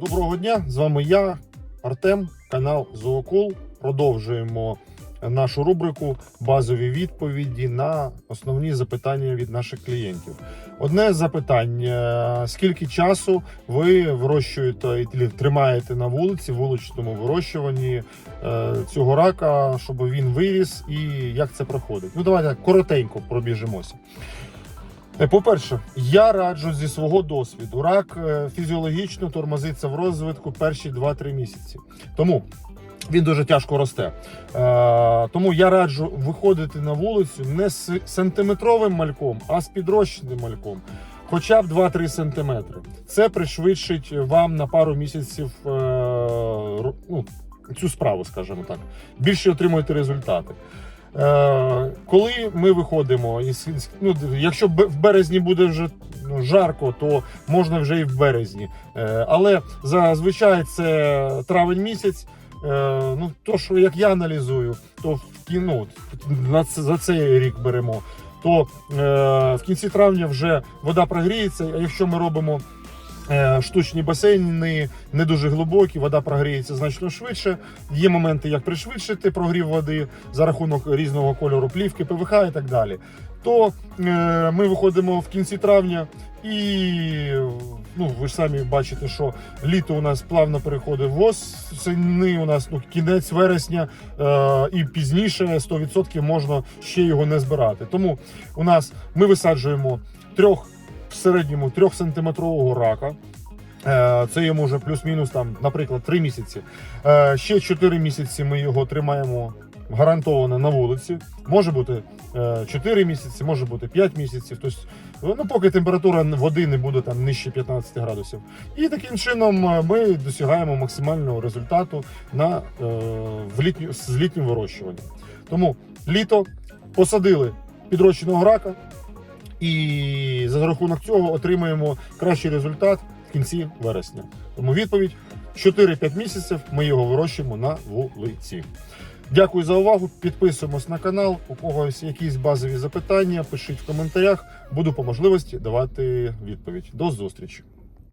Доброго дня! З вами я, Артем, канал Зоокол. Продовжуємо нашу рубрику базові відповіді на основні запитання від наших клієнтів. Одне з запитань: скільки часу ви вирощуєте і тримаєте на вулиці, вуличному вирощуванні е, цього рака, щоб він виріс, і як це проходить? Ну, давайте коротенько пробіжимося. Е, По-перше, я раджу зі свого досвіду. Рак е, фізіологічно тормозиться в розвитку перші 2-3 місяці. Тому він дуже тяжко росте. Е, тому я раджу виходити на вулицю не з сантиметровим мальком, а з підрощеним мальком. Хоча б 2-3 сантиметри. Це пришвидшить вам на пару місяців е, ну, цю справу, скажімо так. Більше отримуєте результати. Е, коли ми виходимо, із, ну, якщо в березні буде вже ну, жарко, то можна вже і в березні. Е, але зазвичай це травень місяць. Е, ну, то, що як я аналізую, то в кіно за цей рік беремо, то е, в кінці травня вже вода прогріється. А якщо ми робимо е, штучні басейни, не дуже глибокі, вода прогріється значно швидше. Є моменти, як пришвидшити прогрів води за рахунок різного кольору плівки, ПВХ і так далі. То ми виходимо в кінці травня, і ну, ви ж самі бачите, що літо у нас плавно переходить в осени, у нас ну, кінець вересня е, і пізніше 100% можна ще його не збирати. Тому у нас ми висаджуємо трьох в середньому 3 сантиметрового рака. Е, Це йому вже плюс-мінус там, наприклад, 3 місяці. Е, Ще 4 місяці ми його тримаємо гарантовано на вулиці. Може бути е, 4 місяці, може бути 5 місяців. Тобто, ну, поки температура води не буде там нижче 15 градусів. І таким чином е, ми досягаємо максимального результату на, е, в літню, з літнім вирощуванням. Тому літо посадили підрощеного рака, і за рахунок цього отримаємо кращий результат в кінці вересня. Тому відповідь 4-5 місяців ми його вирощуємо на вулиці. Дякую за увагу. Підписуємось на канал. У когось якісь базові запитання, пишіть в коментарях. Буду по можливості давати відповідь. До зустрічі.